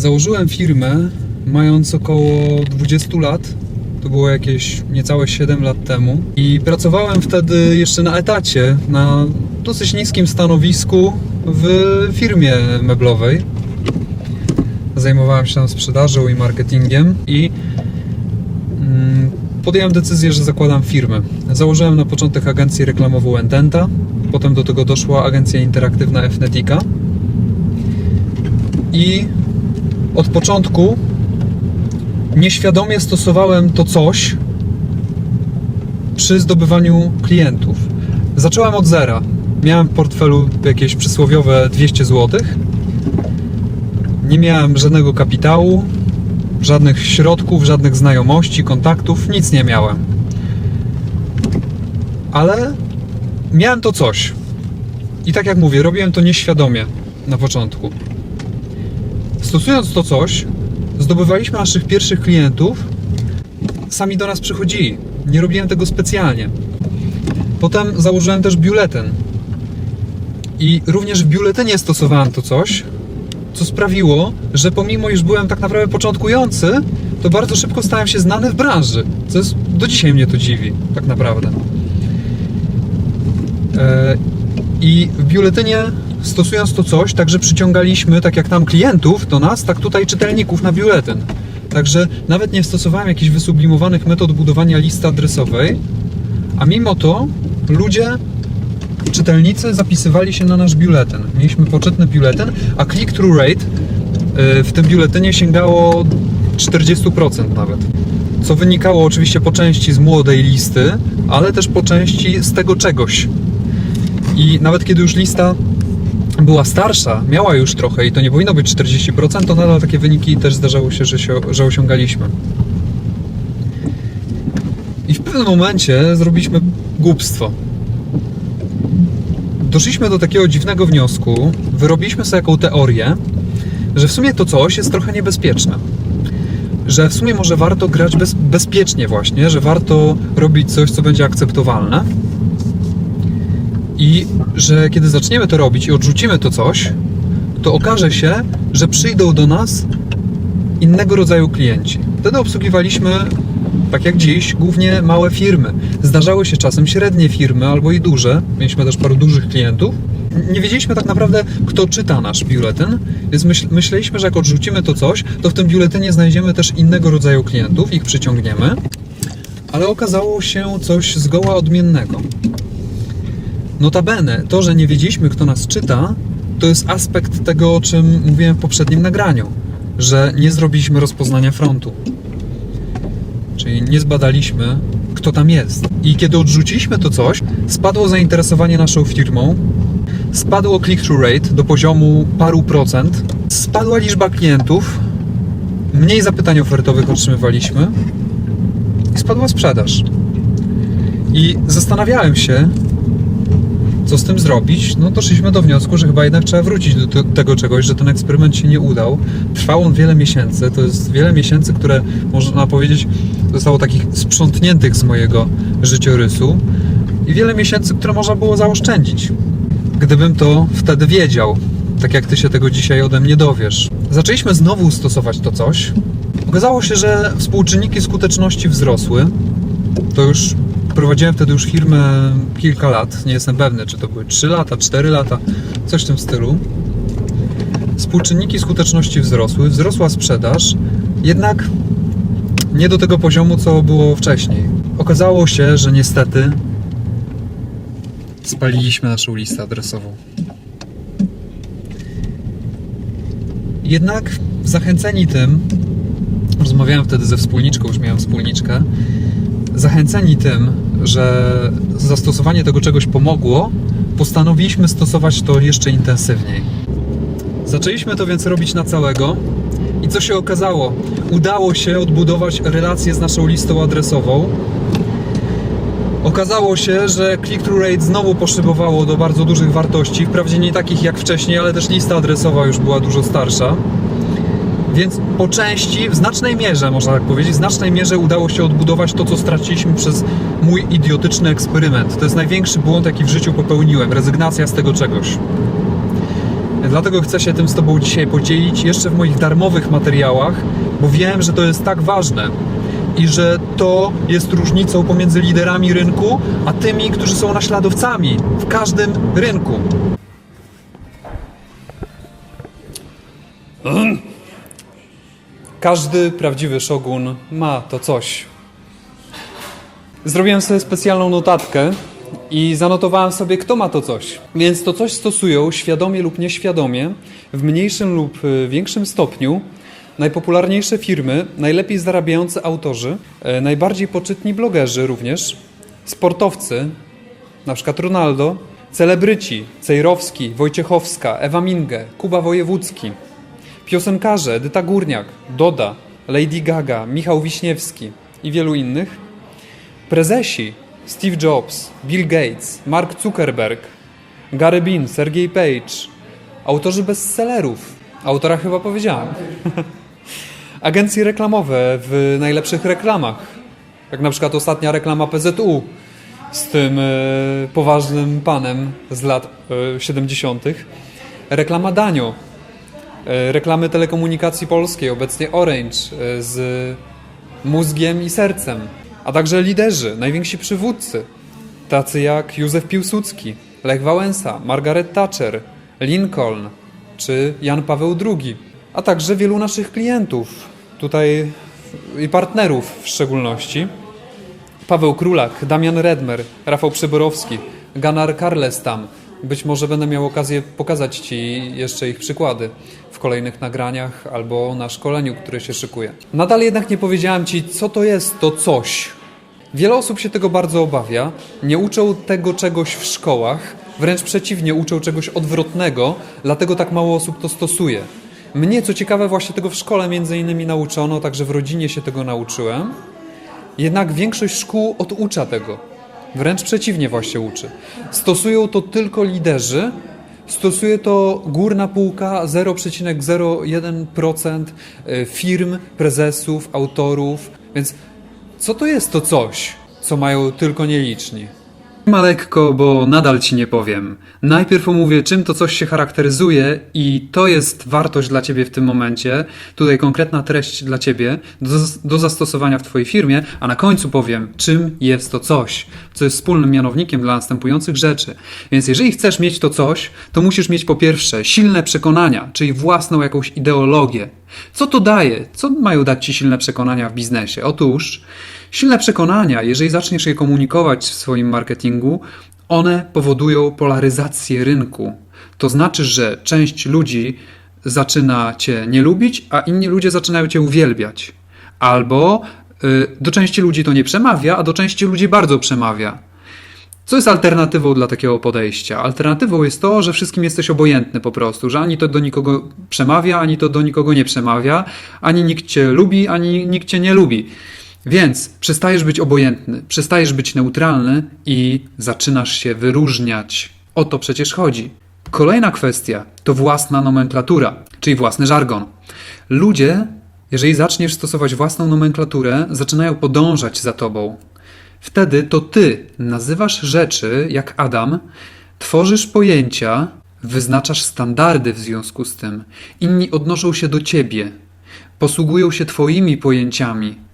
Założyłem firmę mając około 20 lat. To było jakieś niecałe 7 lat temu. I pracowałem wtedy jeszcze na etacie, na dosyć niskim stanowisku w firmie meblowej. Zajmowałem się tam sprzedażą i marketingiem i mm, podjąłem decyzję, że zakładam firmę. Założyłem na początek agencję reklamową Ententa, potem do tego doszła agencja interaktywna Fnetica i od początku nieświadomie stosowałem to coś przy zdobywaniu klientów. Zacząłem od zera. Miałem w portfelu jakieś przysłowiowe 200 zł. Nie miałem żadnego kapitału, żadnych środków, żadnych znajomości, kontaktów, nic nie miałem. Ale miałem to coś. I tak jak mówię, robiłem to nieświadomie na początku. Stosując to coś, zdobywaliśmy naszych pierwszych klientów. Sami do nas przychodzili. Nie robiłem tego specjalnie. Potem założyłem też biuletyn. I również w biuletynie stosowałem to coś, co sprawiło, że pomimo iż byłem tak naprawdę początkujący, to bardzo szybko stałem się znany w branży. Co jest, do dzisiaj mnie to dziwi, tak naprawdę. E, I w biuletynie stosując to coś, także przyciągaliśmy, tak jak tam klientów do nas, tak tutaj czytelników na biuletyn. Także nawet nie stosowałem jakichś wysublimowanych metod budowania listy adresowej, a mimo to ludzie, czytelnicy zapisywali się na nasz biuletyn. Mieliśmy poczytny biuletyn, a click-through rate y, w tym biuletynie sięgało 40% nawet. Co wynikało oczywiście po części z młodej listy, ale też po części z tego czegoś. I nawet kiedy już lista była starsza, miała już trochę i to nie powinno być 40%, to nadal takie wyniki też zdarzało się, że, się, że osiągaliśmy. I w pewnym momencie zrobiliśmy głupstwo. Doszliśmy do takiego dziwnego wniosku, wyrobiliśmy sobie taką teorię, że w sumie to coś jest trochę niebezpieczne. Że w sumie może warto grać bez, bezpiecznie właśnie, że warto robić coś, co będzie akceptowalne. I że kiedy zaczniemy to robić i odrzucimy to coś, to okaże się, że przyjdą do nas innego rodzaju klienci. Wtedy obsługiwaliśmy, tak jak dziś, głównie małe firmy. Zdarzały się czasem średnie firmy albo i duże. Mieliśmy też paru dużych klientów. Nie wiedzieliśmy tak naprawdę, kto czyta nasz biuletyn, więc myśl, myśleliśmy, że jak odrzucimy to coś, to w tym biuletynie znajdziemy też innego rodzaju klientów, ich przyciągniemy. Ale okazało się coś zgoła odmiennego. Notabene, to, że nie wiedzieliśmy, kto nas czyta, to jest aspekt tego, o czym mówiłem w poprzednim nagraniu, że nie zrobiliśmy rozpoznania frontu. Czyli nie zbadaliśmy, kto tam jest. I kiedy odrzuciliśmy to coś, spadło zainteresowanie naszą firmą, spadło click-through rate do poziomu paru procent, spadła liczba klientów, mniej zapytań ofertowych otrzymywaliśmy i spadła sprzedaż. I zastanawiałem się, co z tym zrobić, no doszliśmy do wniosku, że chyba jednak trzeba wrócić do te- tego czegoś, że ten eksperyment się nie udał. Trwał on wiele miesięcy, to jest wiele miesięcy, które można powiedzieć zostało takich sprzątniętych z mojego życiorysu i wiele miesięcy, które można było zaoszczędzić. Gdybym to wtedy wiedział, tak jak ty się tego dzisiaj ode mnie dowiesz. Zaczęliśmy znowu stosować to coś. Okazało się, że współczynniki skuteczności wzrosły. To już prowadziłem wtedy już firmę kilka lat. Nie jestem pewny, czy to były 3 lata, 4 lata, coś w tym stylu. Współczynniki skuteczności wzrosły, wzrosła sprzedaż, jednak nie do tego poziomu, co było wcześniej. Okazało się, że niestety spaliliśmy naszą listę adresową. Jednak zachęceni tym, rozmawiałem wtedy ze wspólniczką, już miałem wspólniczkę, zachęceni tym, że zastosowanie tego czegoś pomogło, postanowiliśmy stosować to jeszcze intensywniej. Zaczęliśmy to więc robić na całego i co się okazało? Udało się odbudować relacje z naszą listą adresową. Okazało się, że click-through rate znowu poszybowało do bardzo dużych wartości, wprawdzie nie takich jak wcześniej, ale też lista adresowa już była dużo starsza. Więc po części, w znacznej mierze, można tak powiedzieć, w znacznej mierze udało się odbudować to, co straciliśmy przez mój idiotyczny eksperyment. To jest największy błąd, jaki w życiu popełniłem. Rezygnacja z tego czegoś. Dlatego chcę się tym z Tobą dzisiaj podzielić jeszcze w moich darmowych materiałach, bo wiem, że to jest tak ważne i że to jest różnicą pomiędzy liderami rynku, a tymi, którzy są naśladowcami w każdym rynku. Każdy prawdziwy szogun ma to coś. Zrobiłem sobie specjalną notatkę i zanotowałem sobie, kto ma to coś. Więc to coś stosują świadomie lub nieświadomie, w mniejszym lub y, większym stopniu najpopularniejsze firmy, najlepiej zarabiający autorzy, e, najbardziej poczytni blogerzy również, sportowcy, na przykład Ronaldo, celebryci, Cejrowski, Wojciechowska, Ewa Minge, Kuba Wojewódzki, piosenkarze, Edyta Górniak, Doda, Lady Gaga, Michał Wiśniewski i wielu innych, prezesi, Steve Jobs, Bill Gates, Mark Zuckerberg, Gary Bean, Sergey Page, autorzy bestsellerów, autora chyba powiedziałem, agencje reklamowe w najlepszych reklamach, jak na przykład ostatnia reklama PZU z tym e, poważnym panem z lat e, 70., reklama Danio, reklamy telekomunikacji polskiej, obecnie Orange e, z mózgiem i sercem, a także liderzy, najwięksi przywódcy, tacy jak Józef Piłsudski, Lech Wałęsa, Margaret Thatcher, Lincoln czy Jan Paweł II, a także wielu naszych klientów, tutaj i partnerów w szczególności. Paweł Królak, Damian Redmer, Rafał Przyborowski, Ganar Karlestam. Być może będę miał okazję pokazać Ci jeszcze ich przykłady kolejnych nagraniach albo na szkoleniu, które się szykuje. Nadal jednak nie powiedziałem Ci, co to jest to coś. Wiele osób się tego bardzo obawia, nie uczą tego czegoś w szkołach, wręcz przeciwnie, uczą czegoś odwrotnego, dlatego tak mało osób to stosuje. Mnie, co ciekawe, właśnie tego w szkole między innymi nauczono, także w rodzinie się tego nauczyłem. Jednak większość szkół oducza tego. Wręcz przeciwnie właśnie uczy. Stosują to tylko liderzy, stosuje to górna półka 0,01% y, firm, prezesów, autorów. Więc co to jest to coś, co mają tylko nieliczni? Ma lekko, bo nadal ci nie powiem. Najpierw omówię, czym to coś się charakteryzuje, i to jest wartość dla ciebie w tym momencie. Tutaj konkretna treść dla ciebie do, do zastosowania w twojej firmie, a na końcu powiem, czym jest to coś, co jest wspólnym mianownikiem dla następujących rzeczy. Więc jeżeli chcesz mieć to coś, to musisz mieć po pierwsze silne przekonania, czyli własną jakąś ideologię. Co to daje? Co mają dać ci silne przekonania w biznesie? Otóż silne przekonania, jeżeli zaczniesz je komunikować w swoim marketingu, one powodują polaryzację rynku. To znaczy, że część ludzi zaczyna cię nie lubić, a inni ludzie zaczynają cię uwielbiać. Albo y, do części ludzi to nie przemawia, a do części ludzi bardzo przemawia. Co jest alternatywą dla takiego podejścia? Alternatywą jest to, że wszystkim jesteś obojętny po prostu, że ani to do nikogo przemawia, ani to do nikogo nie przemawia, ani nikt cię lubi, ani nikt cię nie lubi. Więc przestajesz być obojętny, przestajesz być neutralny i zaczynasz się wyróżniać. O to przecież chodzi. Kolejna kwestia to własna nomenklatura, czyli własny żargon. Ludzie, jeżeli zaczniesz stosować własną nomenklaturę, zaczynają podążać za tobą. Wtedy to ty nazywasz rzeczy jak Adam, tworzysz pojęcia, wyznaczasz standardy w związku z tym. Inni odnoszą się do ciebie, posługują się twoimi pojęciami.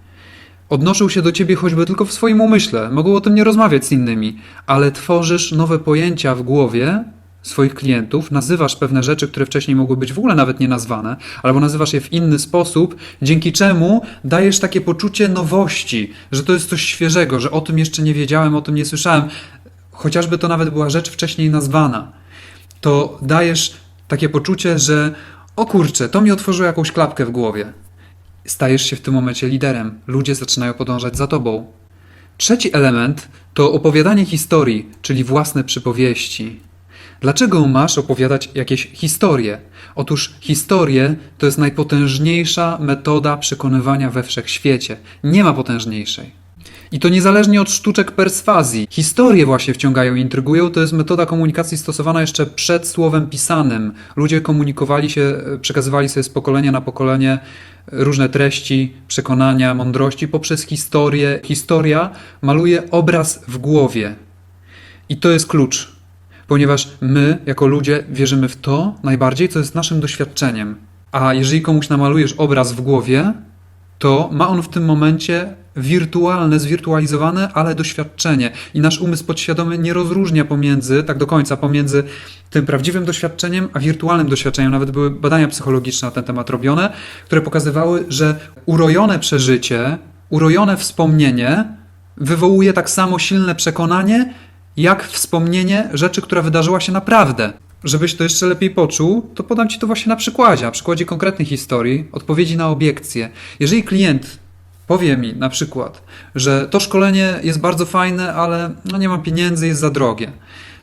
Odnoszą się do ciebie choćby tylko w swoim umyśle, mogą o tym nie rozmawiać z innymi, ale tworzysz nowe pojęcia w głowie swoich klientów, nazywasz pewne rzeczy, które wcześniej mogły być w ogóle nawet nie nazwane, albo nazywasz je w inny sposób, dzięki czemu dajesz takie poczucie nowości, że to jest coś świeżego, że o tym jeszcze nie wiedziałem, o tym nie słyszałem, chociażby to nawet była rzecz wcześniej nazwana. To dajesz takie poczucie, że o kurczę, to mi otworzyło jakąś klapkę w głowie. Stajesz się w tym momencie liderem, ludzie zaczynają podążać za tobą. Trzeci element to opowiadanie historii, czyli własne przypowieści. Dlaczego masz opowiadać jakieś historie? Otóż historie to jest najpotężniejsza metoda przekonywania we wszechświecie. Nie ma potężniejszej. I to niezależnie od sztuczek perswazji. Historie właśnie wciągają i intrygują. To jest metoda komunikacji stosowana jeszcze przed słowem pisanym. Ludzie komunikowali się, przekazywali sobie z pokolenia na pokolenie różne treści, przekonania, mądrości poprzez historię. Historia maluje obraz w głowie. I to jest klucz. ponieważ my, jako ludzie, wierzymy w to najbardziej, co jest naszym doświadczeniem. A jeżeli komuś namalujesz obraz w głowie, to ma on w tym momencie wirtualne, zwirtualizowane, ale doświadczenie. I nasz umysł podświadomy nie rozróżnia pomiędzy, tak do końca, pomiędzy tym prawdziwym doświadczeniem, a wirtualnym doświadczeniem. Nawet były badania psychologiczne na ten temat robione, które pokazywały, że urojone przeżycie, urojone wspomnienie wywołuje tak samo silne przekonanie, jak wspomnienie rzeczy, która wydarzyła się naprawdę. Żebyś to jeszcze lepiej poczuł, to podam Ci to właśnie na przykładzie, na przykładzie konkretnej historii, odpowiedzi na obiekcje. Jeżeli klient powie mi na przykład, że to szkolenie jest bardzo fajne, ale no nie mam pieniędzy, jest za drogie,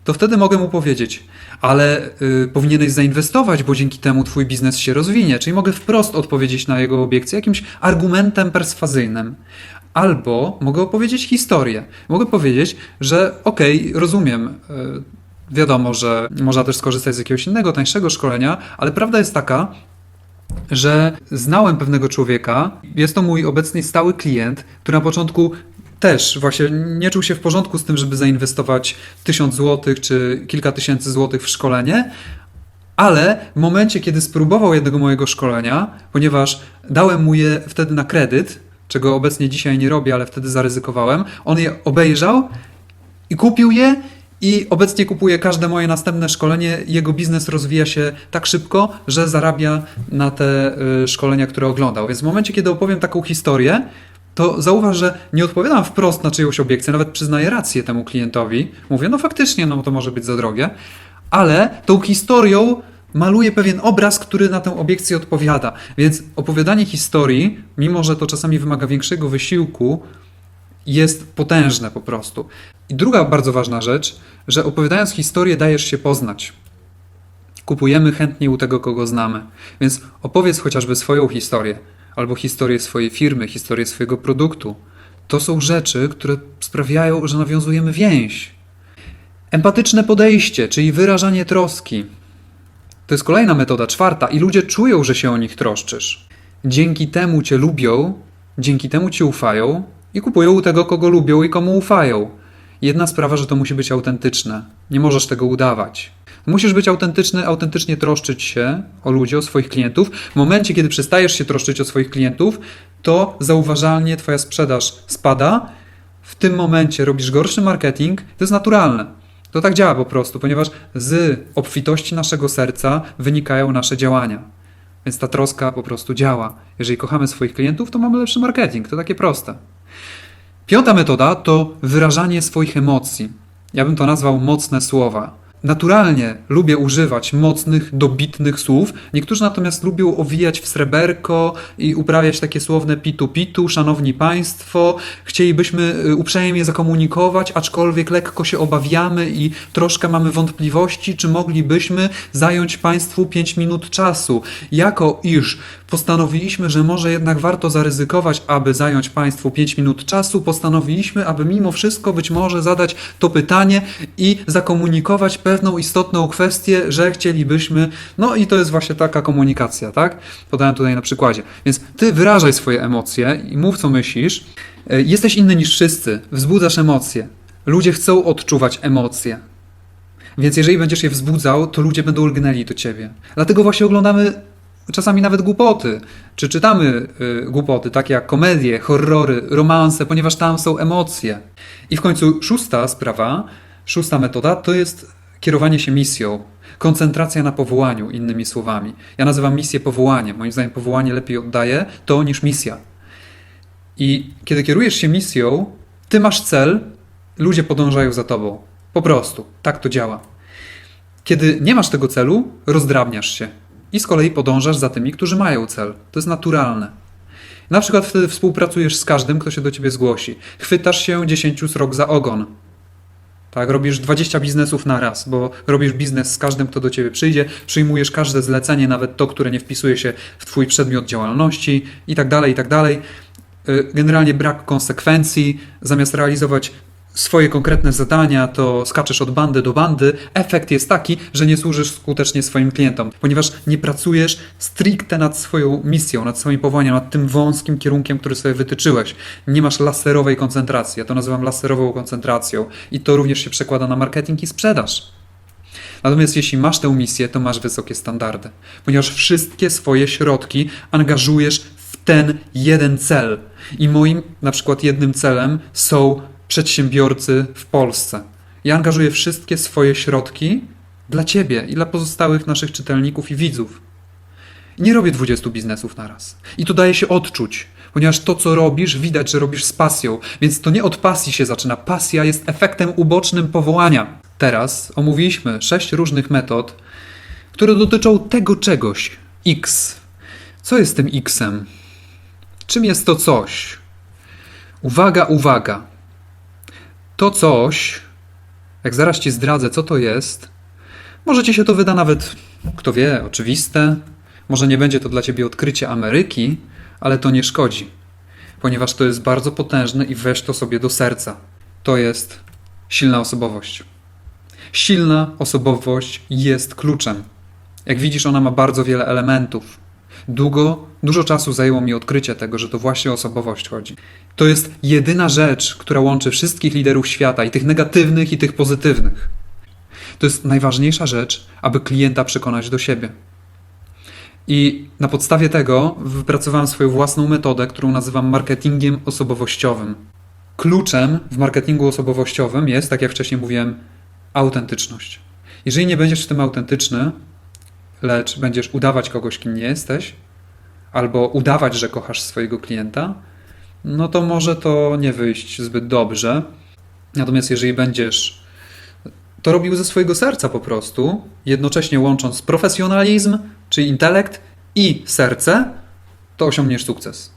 to wtedy mogę mu powiedzieć, ale y, powinieneś zainwestować, bo dzięki temu twój biznes się rozwinie. Czyli mogę wprost odpowiedzieć na jego obiekcję jakimś argumentem perswazyjnym. Albo mogę opowiedzieć historię. Mogę powiedzieć, że okej, rozumiem. y, Wiadomo, że można też skorzystać z jakiegoś innego, tańszego szkolenia, ale prawda jest taka, że znałem pewnego człowieka, jest to mój obecnie stały klient, który na początku też właśnie nie czuł się w porządku z tym, żeby zainwestować tysiąc złotych czy kilka tysięcy złotych w szkolenie, ale w momencie, kiedy spróbował jednego mojego szkolenia, ponieważ dałem mu je wtedy na kredyt, czego obecnie dzisiaj nie robię, ale wtedy zaryzykowałem, on je obejrzał i kupił je i obecnie kupuje każde moje następne szkolenie. Jego biznes rozwija się tak szybko, że zarabia na te y, szkolenia, które oglądał. Więc w momencie, kiedy opowiem taką historię, to zauważ, że nie odpowiadam wprost na czyjąś obiekcję, nawet przyznaję rację temu klientowi. Mówię, no faktycznie, no to może być za drogie, ale tą historią maluję pewien obraz, który na tę obiekcję odpowiada. Więc opowiadanie historii, mimo że to czasami wymaga większego wysiłku, jest potężne po prostu. I druga bardzo ważna rzecz, że opowiadając historię dajesz się poznać. Kupujemy chętnie u tego, kogo znamy. Więc opowiedz chociażby swoją historię, albo historię swojej firmy, historię swojego produktu. To są rzeczy, które sprawiają, że nawiązujemy więź. Empatyczne podejście, czyli wyrażanie troski. To jest kolejna metoda, czwarta, i ludzie czują, że się o nich troszczysz. Dzięki temu cię lubią, dzięki temu ci ufają i kupują u tego, kogo lubią i komu ufają. Jedna sprawa, że to musi być autentyczne. Nie możesz tego udawać. Musisz być autentyczny, autentycznie troszczyć się o ludzi, o swoich klientów. W momencie, kiedy przestajesz się troszczyć o swoich klientów, to zauważalnie Twoja sprzedaż spada. W tym momencie robisz gorszy marketing. To jest naturalne. To tak działa po prostu, ponieważ z obfitości naszego serca wynikają nasze działania. Więc ta troska po prostu działa. Jeżeli kochamy swoich klientów, to mamy lepszy marketing. To takie proste. Piąta metoda to wyrażanie swoich emocji. Ja bym to nazwał mocne słowa. Naturalnie lubię używać mocnych, dobitnych słów. Niektórzy natomiast lubią owijać w sreberko i uprawiać takie słowne pitu-pitu, szanowni państwo. Chcielibyśmy y, uprzejmie zakomunikować, aczkolwiek lekko się obawiamy i troszkę mamy wątpliwości, czy moglibyśmy zająć państwu 5 minut czasu. Jako iż postanowiliśmy, że może jednak warto zaryzykować, aby zająć państwu 5 minut czasu, postanowiliśmy, aby mimo wszystko być może zadać to pytanie i zakomunikować pewną istotną kwestię, że chcielibyśmy, no i to jest właśnie taka komunikacja, tak? Podałem tutaj na przykładzie. Więc ty wyrażaj swoje emocje i mów, co myślisz. E, Jesteś inny niż wszyscy, wzbudzasz emocje. Ludzie chcą odczuwać emocje. Więc jeżeli będziesz je wzbudzał, to ludzie będą lgnęli do ciebie. Dlatego właśnie oglądamy czasami nawet głupoty, czy czytamy y, głupoty, takie jak komedie, horrory, romanse, ponieważ tam są emocje. I w końcu szósta sprawa, szósta metoda to jest kierowanie się misją. Koncentracja na powołaniu, innymi słowami. Ja nazywam misję powołaniem. Moim zdaniem powołanie lepiej oddaje to niż misja. I kiedy kierujesz się misją, ty masz cel, ludzie podążają za tobą. Po prostu. Tak to działa. Kiedy nie masz tego celu, rozdrabniasz się i z kolei podążasz za tymi, którzy mają cel. To jest naturalne. Na przykład wtedy współpracujesz z każdym, kto się do ciebie zgłosi. Chwytasz się 10 srok za ogon. Tak, robisz 20 biznesów na raz, bo robisz biznes z każdym, kto do ciebie przyjdzie, przyjmujesz każde zlecenie, nawet to, które nie wpisuje się w twój przedmiot działalności i tak dalej, i tak dalej. Y, Generalnie brak konsekwencji, zamiast realizować swoje konkretne zadania, to skaczesz od bandy do bandy. Efekt jest taki, że nie służysz skutecznie swoim klientom, ponieważ nie pracujesz stricte nad swoją misją, nad swoim powołaniem, nad tym wąskim kierunkiem, który sobie wytyczyłeś. Nie masz laserowej koncentracji. Ja to nazywam laserową koncentracją i to również się przekłada na marketing i sprzedaż. Natomiast jeśli masz tę misję, to masz wysokie standardy, ponieważ wszystkie swoje środki angażujesz w ten jeden cel. I moim na przykład jednym celem są przedsiębiorcy w Polsce. Ja angażuję wszystkie swoje środki dla ciebie i dla pozostałych naszych czytelników i widzów. Nie robię 20 biznesów naraz. I to daje się odczuć, ponieważ to, co robisz, widać, że robisz z pasją. Więc to nie od pasji się zaczyna. Pasja jest efektem ubocznym powołania. Teraz omówiliśmy sześć różnych metod, które dotyczą tego czegoś. X. Co jest tym X-em? Czym jest to coś? Uwaga, uwaga. To coś, jak zaraz ci zdradzę, co to jest, może ci się to wyda nawet, kto wie, oczywiste. Może nie będzie to dla ciebie odkrycie Ameryki, ale to nie szkodzi, ponieważ to jest bardzo potężne i weź to sobie do serca. To jest silna osobowość. Silna osobowość jest kluczem. Jak widzisz, ona ma bardzo wiele elementów. Długo, dużo czasu zajęło mi odkrycie tego, że to właśnie o osobowość chodzi. To jest jedyna rzecz, która łączy wszystkich liderów świata, i tych negatywnych, i tych pozytywnych. To jest najważniejsza rzecz, aby klienta przekonać do siebie. I na podstawie tego wypracowałem swoją własną metodę, którą nazywam marketingiem osobowościowym. Kluczem w marketingu osobowościowym jest, tak jak wcześniej mówiłem, autentyczność. Jeżeli nie będziesz w tym autentyczny, lecz będziesz udawać kogoś, kim nie jesteś, albo udawać, że kochasz swojego klienta, no to może to nie wyjść zbyt dobrze. Natomiast jeżeli będziesz to robił ze swojego serca po prostu, jednocześnie łącząc profesjonalizm, czyli intelekt i serce, to osiągniesz sukces.